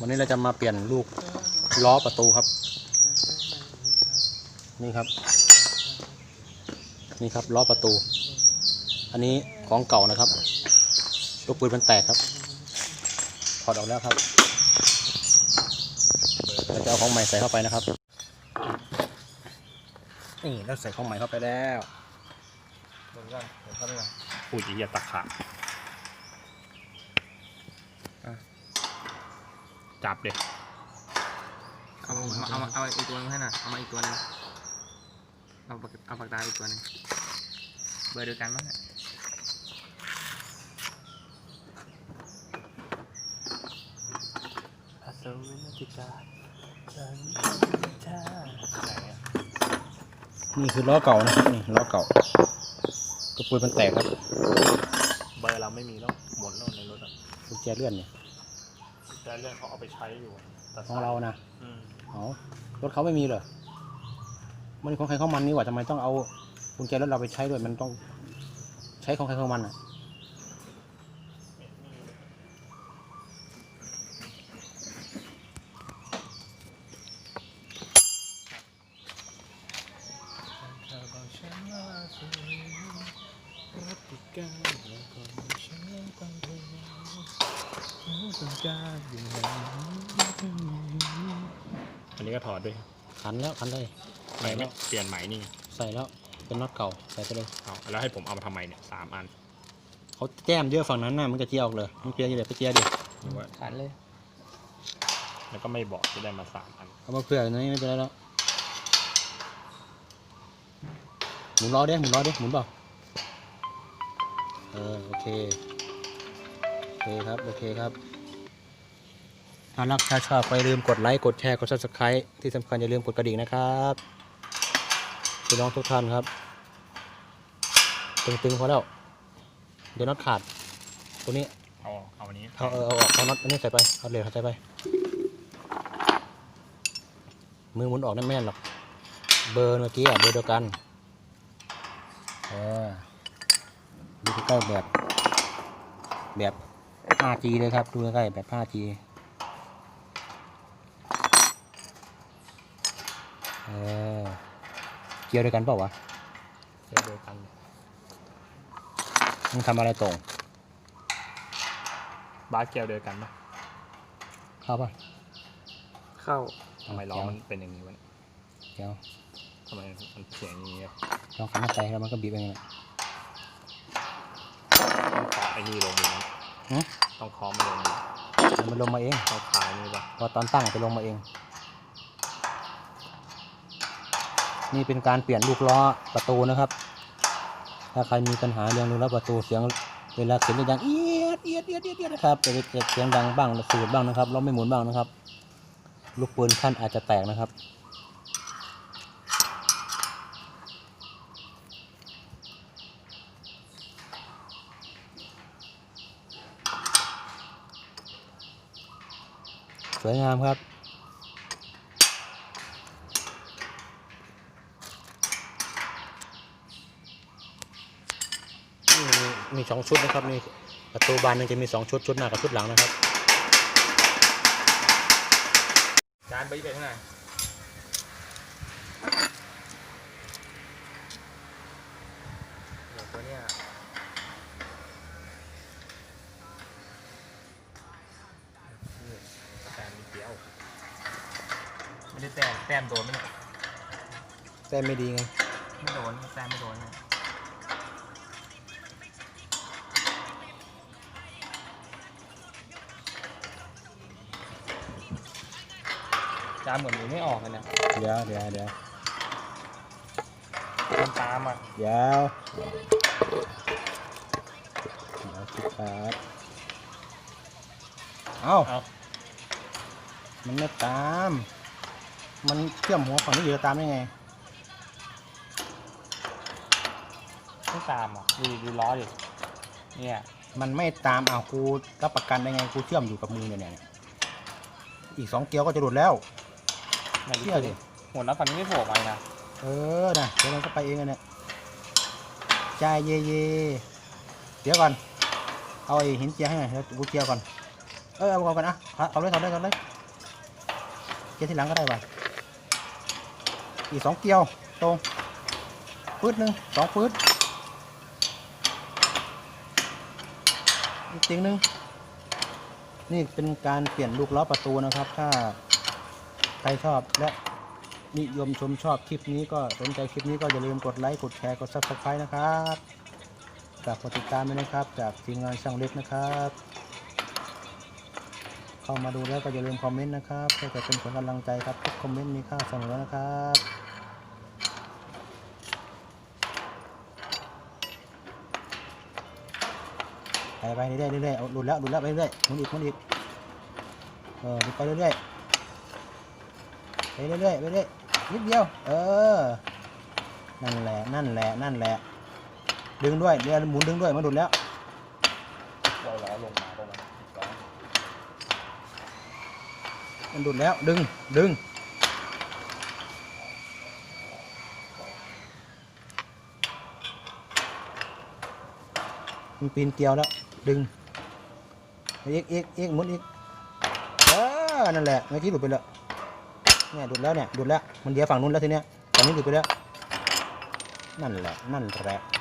วันนี้เราจะมาเปลี่ยนลูกล้อประตูครับ นี่ครับ นี่ครับล้อประตู อันนี้ของเก่านะครับลูกปืนมันแตกครับถอดออกแล้วครับเราจะเอาของใหม่ใส่เข้าไปนะครับนี่เราใส่ของใหม่เข้าไปแล้วเหมือนกันเหมือนกันเลยพูดอีเหี้ยตะขา จับเด็เอามาเอามาเอาอีกตัวนึงให้หน่อยเอามาอีกตัวนึงเอาปากเอาปากกาอีกตัวนึงเบอร์เดียวกันมั้งเนี่ยนี่คือล้อเก่านะครับนี่ล้อเก่าลูกปืนมันแตกครับ เบอร์เราไม่มีแล้วหมดแล้วในรถอะกุญแจเลื่อนเนี่ย แต่เรื่องเขาเอาไปใช้อยู่อะแต่ของเรานะอืมเอารถเขาไม่มีเหรอมันของใครของมันนี่หว่าทำไมต้องเอากุญแจรถเราไปใช้ด้วย มันต้องใช้ของใครของมันอะอันนี้ก็ ถอดด้วยขันแล้วขันเลยใหม่ไม่เปลี่ยนใหม่นี่ใส่แล้วเป็นน็อตเก่าใส่ไปเลยเอาแล้วให้ผมเอามาทำไมเนี่ยสามอันเขาแก้มเยอะฝั่งนั้นน่ะมันจะเจียออกเลยมันเจียอยู่เลยไปเจียดิหรือว่าขันเลยแล้วก็ไม่บอกจะได้มาสามอันเอามาเผื่อหนี่ไม่เป็นไรแล้วหมุนล้อเด้หมุนล้อเด้หมุนเปล่าเออโอเคโอ เคครับ โอเคครับถ้ารักถ้าชอบก็อย่าลืมกดไลค์ กดแชร์ กด subscribe ที่สำคัญอย่าลืมกดกระดิ่งนะครับพี่น้องทุกท่านครับ ตึงๆพอแล้ว เดี๋ยวน็อตขาด ตัวนี้ เอาเอาอันนี้เอาเอาเอาออกเอาน็อตอันนี้ใส่ไป เอาเหล็กใส่ไป มือหมุนออกนั่นแม่นหรอก เบอร์เมื่อกี้อะ เบอร์เดียวกัน เออดูใกล้ๆแบบแบบ 5G เลยครับ ดูใกล้ๆแบบ 5G เออเกี่ยวด้วยกันเปล่าวะเช่นเดียวกันมึงทำอะไรตรง บาสเกลเดียวกันปะเข้าป่ะ เข้าทำไมล้อมันเป็นอย่างนี้วะเนี่ยเดี๋ยวทำไมมันเสียงอย่างนี้อะลองขันเข้าไปแล้วมันก็บีบเองแหละต้องเคาะไอ้นี่ลงอีกนะ ฮะต้องเคาะมาลงอีกเดี๋ยวมันลงมาเอง ต้องคลายนี่ปะพอตอนตั้งจะลงมาเอง นี่เป็นการเปลี่ยนลูกล้อประตูนะครับ ถ้าใครมีปัญหาเรื่องลูกล้อประตูเสียงเวลาเสียงจะดังเอียดเอียดเอียดเอียดเอียดนะครับจะจะเสียงดังบ้างสูดบ้างนะครับล้อไม่หมุนบ้างนะครับ ลูกปืนขั้นอาจจะแตกนะครับ วยงามครับมีมีสองชุดนะครับนี่ประตูบานหนึงจะมีสองชุดชุดหน้ากับชุดหลังนะครับจานไปไปข้างในเดี๋ยวตัวเนี้ย แต่มีเดียว ไม่ได้แต้มแต้มโดนไหมเนี่ยแต่ไม่ดีไงไม่โดนแต้มไม่โดนเนี่ยจานเหมือนหนูไม่ออกเลยเนี่ยเดี๋ยวเดี๋ยวเดี๋ยวมันตามอะเดี๋ยวเดี๋ยวสิครับเอ้า เอามันไม่ตาม มันเชื่อมหัวฝั่งนี้อยู่จะตามได้ไงไม่ตามอะดูดิดูล้อดิเนี่ยมันไม่ตามอ้าวกูรับประกันได้ไงกูเชื่อมอยู่กับมือเนี่ยเนี่ยอีกสองเกลียวก็จะหลุดแล้วไม่รู้เชื่อดิหัวน็อตฝั่งนี้ไม่โผล่มาเลยนะเออนะเดี๋ยวมันก็ไปเองอะเนี่ยใจเยเยเดี๋ยวก่อนเอาไอ้หินเจียให้หน่อยแล้วกูเจียก่อนเออเอาก่อนนะเอาเลยเอาเลยเอาเลยเกียร์ที่หลังก็ได้ป่ะ อีกสองเกียวตรงปืดหนึ่งสองปืดอีกติงหนึ่งนี่เป็นการเปลี่ยนลูกล้อประตูนะครับ ถ้าใครชอบและนิยมชมชอบคลิปนี้ก็สนใจคลิปนี้ก็อย่าลืมกดไลค์ กดแชร์ กด subscribe นะครับฝากกดติดตามด้วยนะครับ จากทีมงานช่างเล็กนะครับ เข้ามาดูแล้วก็อย่าลืมคอมเมนต์นะครับเพื่อจะเป็นผลกำลังใจครับทุกคอมเมนต์มีค่าเสมอนะครับไปไปเรื่อยๆเรื่อยเอาหลุดแล้วหลุดแล้วไปเรื่อยๆหมุนอีกหมุนอีกเออไปเรื่อยๆไปเรื่อยๆไปเรื่อยๆนิดเดียว เออ นั่นแหละ นั่นแหละ นั่นแหละ ดึงด้วยเดี๋ยวหมุนดึงด้วยมันหลุดแล้วเราล้อลงมาตรงนั้นล้อ มันดุดแล้วดึงดึงมันปีนเกลียวแล้วดึงอีกอีกอีกมุนอีกเออนั่นแหละเมื่อกี้หลุดไปแล้วเนี่ยหลุดแล้วเนี่ยหลุดแล้วมันเดียวฝั่งนู้นแล้วทีเนี้ยฝั่งนี้หลุดไปแล้วนั่นแหละนั่นแหละ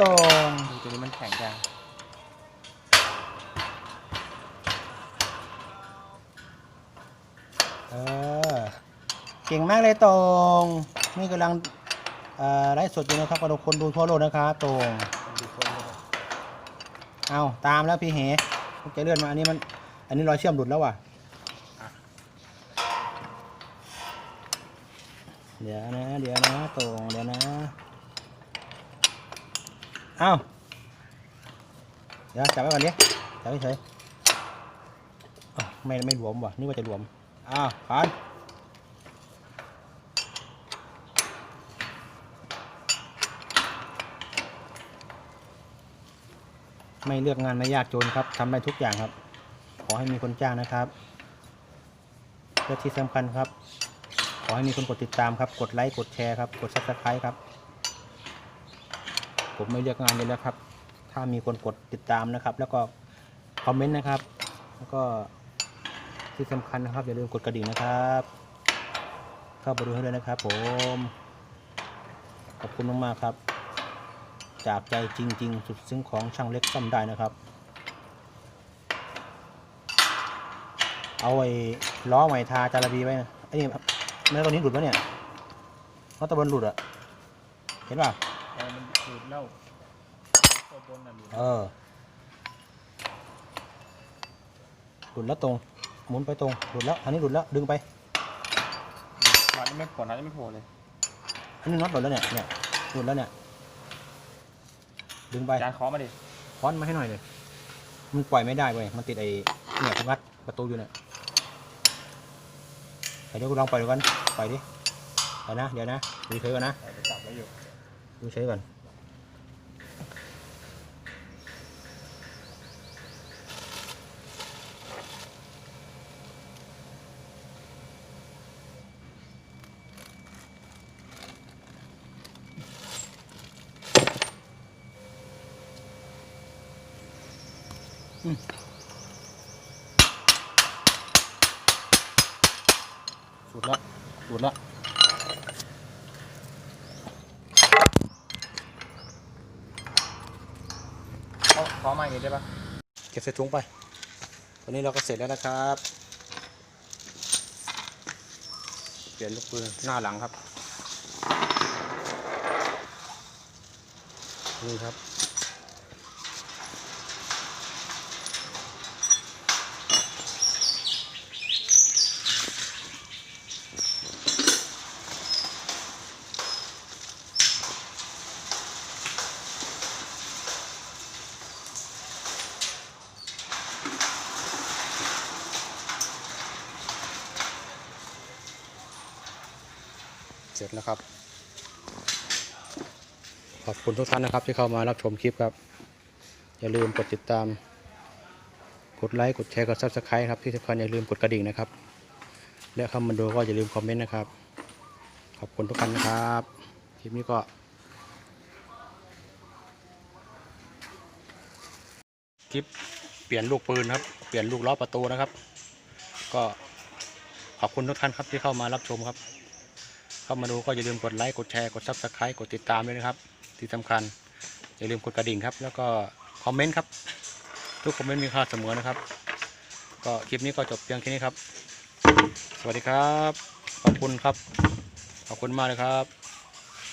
ก่งมากเลยตรงดูตัวนี้มันแข็งจังเออเก่งมากเลยตรงนี่กำลังไลฟ์สดอยู่นะครับกับคนดูทั่วโลกนะครับตรงเอาตามแล้วพี่เหมันจะเลื่อนมาอันนี้มัน อันนี้รอยเชื่อมหลุดแล้วว่ะเดี๋ยวนะ เดี๋ยวนะตรงเดี๋ยวนะ เอาเดี๋ยวจับไว้ก่อนดิจับเฉยไม่ไม่หลวมว่ะนี่ว่าจะหลวมอ้าวผ่านไม่เลือกงานไม่ยากจนครับทำได้ทุกอย่างครับ ขอให้มีคนจ้างนะครับและที่สำคัญครับ ขอให้มีคนกดติดตามครับ กดไลค์ กดแชร์ครับ กดซับสไครต์ครับ ผมไม่เลือกงานเลยแล้วครับ ถ้ามีคนกดติดตามนะครับ แล้วก็คอมเมนต์นะครับ แล้วก็ที่สำคัญนะครับอย่าลืมกดกระดิ่งนะครับ เข้าไปดูให้ด้วยนะครับผมขอบคุณมากๆครับ จากใจจริง ๆ สุดซึ้งของช่างเล็กซ่อมได้นะครับ เอาไอ้ล้อใหม่ทาจาระบีไว้นะไอ้นี่เนื้อตัวนี้หลุดแล้วเนี่ยเพราะตะบนหลุดอะเห็นป่ะ แล้วตัวบนน่ะหลุดเออหลุดแล้วตรง หมุนไปตรง หลุดแล้ว อันนี้หลุดแล้ว ดึงไป น็อตยังไม่โผล่น็อตยังไม่โผล่เลยอันนี้น็อตหลุดแล้วเนี่ย เนี่ย หลุดแล้วเนี่ย ดึงไป จานเคาะมาดิค้อนมาให้หน่อยเลย มันปล่อยไม่ได้เว้ย มันติดไอ้เนี่ยที่งัดประตูอยู่เนี่ยเดี๋ยวกูลองปล่อยดูกันปล่อยดิเดี๋ยวนะ เดี๋ยวนะ ดูเฉยก่อนนะเออไปจับไว้อยู่ ดูเฉยก่อน สุดละสุดละเคาะเคาะมาอย่างนี้ได้ปะเก็บใส่ถุงไปตอนนี้เราก็เสร็จแล้วนะครับ เปลี่ยนลูกปืนหน้าหลังครับ นี่ครับ เสร็จแล้วครับ ขอบคุณทุกท่านนะครับที่เข้ามารับชมคลิปครับ อย่าลืมกดติดตาม กดไลค์ กดแชร์ กด subscribe ครับ ที่สำคัญอย่าลืมกดกระดิ่งนะครับ และเข้ามาดูก็อย่าลืมคอมเมนต์นะครับ ขอบคุณทุกท่านนะครับ คลิปนี้ก็คลิปเปลี่ยนลูกปืนครับ เปลี่ยนลูกล้อประตูนะครับ ก็ขอบคุณทุกท่านครับที่เข้ามารับชมครับ เข้ามาดูก็อย่าลืมกดไลค์กดแชร์กดซับสไครต์กดติดตามด้วยนะครับ ที่สำคัญอย่าลืมกดกระดิ่งครับ แล้วก็คอมเมนต์ครับ ทุกคอมเมนต์มีค่าเสมอนะครับ ก็คลิปนี้ก็จบเพียงแค่นี้ครับ สวัสดีครับ ขอบคุณครับ ขอบคุณมากเลยครับ